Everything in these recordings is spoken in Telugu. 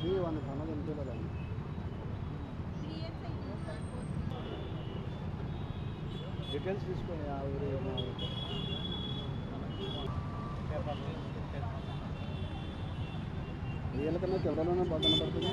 ನೀವು ಒಂದು ಸಣ್ಣದು ಎಂತಿಲ್ಲ డీటెయిల్స్ తీసుకొని ఆ ఊరు ఏమో వీళ్ళకన్నా కెమెరాలోనే బాగా కనపడుతుంది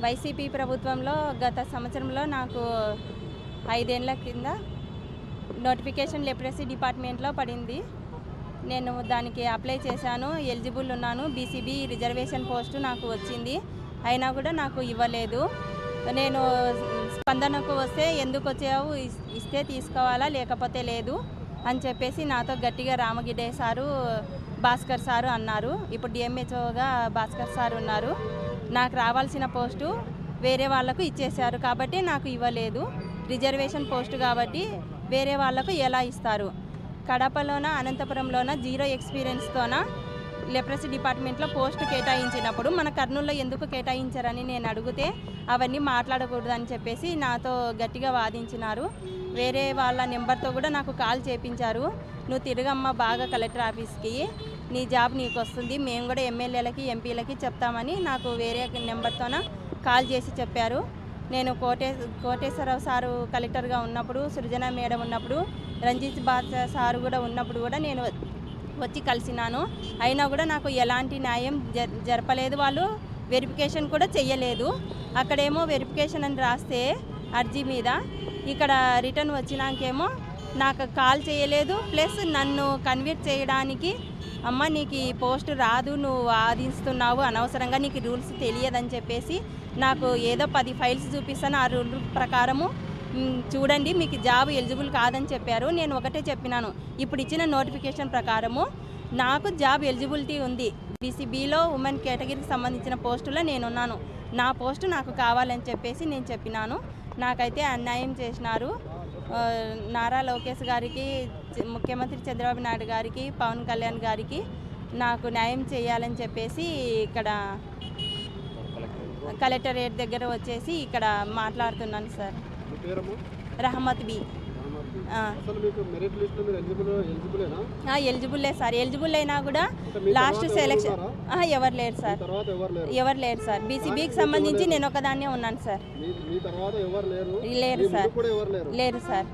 వైసీపీ ప్రభుత్వంలో గత సంవత్సరంలో నాకు ఐదేళ్ళ కింద నోటిఫికేషన్ లిటరసీ డిపార్ట్మెంట్లో పడింది నేను దానికి అప్లై చేశాను ఎలిజిబుల్ ఉన్నాను. బీసీబీ రిజర్వేషన్ పోస్టు నాకు వచ్చింది. అయినా కూడా నాకు ఇవ్వలేదు. నేను స్పందనకు వస్తే ఎందుకు వచ్చావు? ఇస్- ఇస్తే తీసుకోవాలా? లేకపోతే లేదు? అని చెప్పేసి నాతో గట్టిగా రామగిడ్డే సారు భాస్కర్ సారు అన్నారు. ఇప్పుడు డిఎంహెచ్ఓగా భాస్కర్ సార్ ఉన్నారు. నాకు రావాల్సిన పోస్టు వేరే వాళ్ళకు ఇచ్చేశారు కాబట్టి నాకు ఇవ్వలేదు. రిజర్వేషన్ పోస్టు కాబట్టి వేరే వాళ్ళకు ఎలా ఇస్తారు? కడపలోన అనంతపురంలోన జీరో ఎక్స్పీరియన్స్తోన లెప్రసీ డిపార్ట్మెంట్లో పోస్ట్ కేటాయించినప్పుడు మన కర్నూలులో ఎందుకు కేటాయించారని నేను అడిగితే అవన్నీ మాట్లాడకూడదని చెప్పేసి నాతో గట్టిగా వాదించినారు. వేరే వాళ్ళ నెంబర్తో కూడా నాకు కాల్ చేపించారు. నువ్వు తిరగమ్మ బాగా కలెక్టర్ ఆఫీస్కి నీ జాబ్ నీకు వస్తుంది మేము కూడా ఎమ్మెల్యేలకి ఎంపీలకి చెప్తామని నాకు వేరే నెంబర్తోన కాల్ చేసి చెప్పారు. నేను కోటే కోటేశ్వరరావు సారు కలెక్టర్గా ఉన్నప్పుడు సృజన మేడం ఉన్నప్పుడు రంజిత్ బాద్ సారు కూడా ఉన్నప్పుడు కూడా నేను వచ్చి కలిసినాను. అయినా కూడా నాకు ఎలాంటి న్యాయం జ- జరపలేదు వాళ్ళు. వెరిఫికేషన్ కూడా చెయ్యలేదు. అక్కడేమో వెరిఫికేషన్ అని రాస్తే అర్జీ మీద ఇక్కడ రిటర్న్ వచ్చినాకేమో నాకు కాల్ చేయలేదు. ప్లస్ నన్ను కన్విట్ చేయడానికి అమ్మ నీకు ఈ పోస్ట్ రాదు నువ్వు వాదిస్తున్నావు అనవసరంగా నీకు రూల్స్ తెలియదని చెప్పేసి నాకు ఏదో పది ఫైల్స్ చూపిస్తాను ఆ రూల్ ప్రకారము. చూడండి మీకు జాబ్ ఎలిజిబుల్ కాదని చెప్పారు. నేను ఒకటే చెప్పినాను. ఇప్పుడు ఇచ్చిన నోటిఫికేషన్ ప్రకారము నాకు జాబ్ ఎలిజిబిలిటీ ఉంది. బీసీబీలో ఉమెన్ కేటగిరీకి సంబంధించిన పోస్టులో నేనున్నాను. నా పోస్టు నాకు కావాలని చెప్పేసి నేను చెప్పినాను. నాకైతే అన్యాయం చేసినారు. నారా లోకేష్ గారికి ముఖ్యమంత్రి చంద్రబాబు నాయుడు గారికి పవన్ కళ్యాణ్ గారికి నాకు న్యాయం చేయాలని చెప్పేసి ఇక్కడ కలెక్టరేట్ దగ్గర వచ్చేసి ఇక్కడ మాట్లాడుతున్నాను సార్. రహమత్ బి. ఎలిజిబుల్లే సార్. ఎలిజిబుల్ అయినా కూడా లాస్ట్ సెలక్షన్ ఎవరు లేరు సార్. తర్వాత ఎవరు లేరు? సార్. బీసీబీకి సంబంధించి నేను ఒకదాన్నే ఉన్నాను సార్. మీ మీ తర్వాత ఎవరు లేరు? సార్. లేరు? సార్.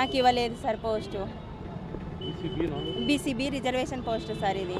నాకు ఇవ్వలేదు sir post. BCB reservation post sir ఇది.